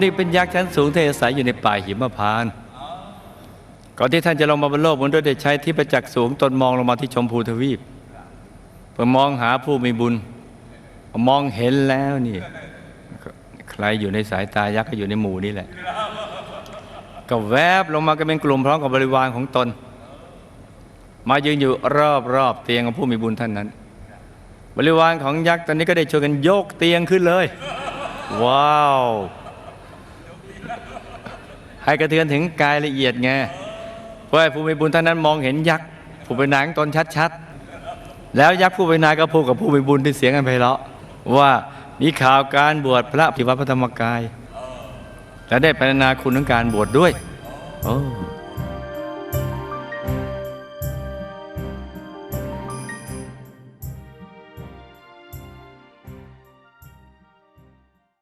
นี่เป็นยักษ์ชั้นสูงที่อาศัยอยู่ในป่าหิมพานต์ก่อนที่ท่านจะลงมาบนโลกมนุษย์ได้ใช้ที่ประจักษ์สูงตนมองลงมาที่ชมพูทวีปเพื่อมองหาผู้มีบุญ มองเห็นแล้วนี่ ใครอยู่ในสายตายักษ์ก็อยู่ในหมู่นี่แหละ ก็แวบลงมากันเป็นกลุ่มพร้อมกับบริวารของตน มายืนอยู่รอบรอบๆเตียงของผู้มีบุญท่านนั้น บริวารของยักษ์ตอนนี้ก็ได้ช่วยกันยกเตียงขึ้นเลย ว้าว ให้กระเทือนถึงกายละเอียดไงเพื่อให้ผู้มีบุญท่านนั้นมองเห็นยักษ์ผู้เป็นนางตนชัดๆ แล้วยักษ์ผู้เป็นนายก็พูดกับผู้มีบุญด้วยเสียงอันไพเราะว่ามีข่าวการบวชพระที่วัดพระธรรมกาย และได้พัฒนาคุณของการบวชดด้วยโอ้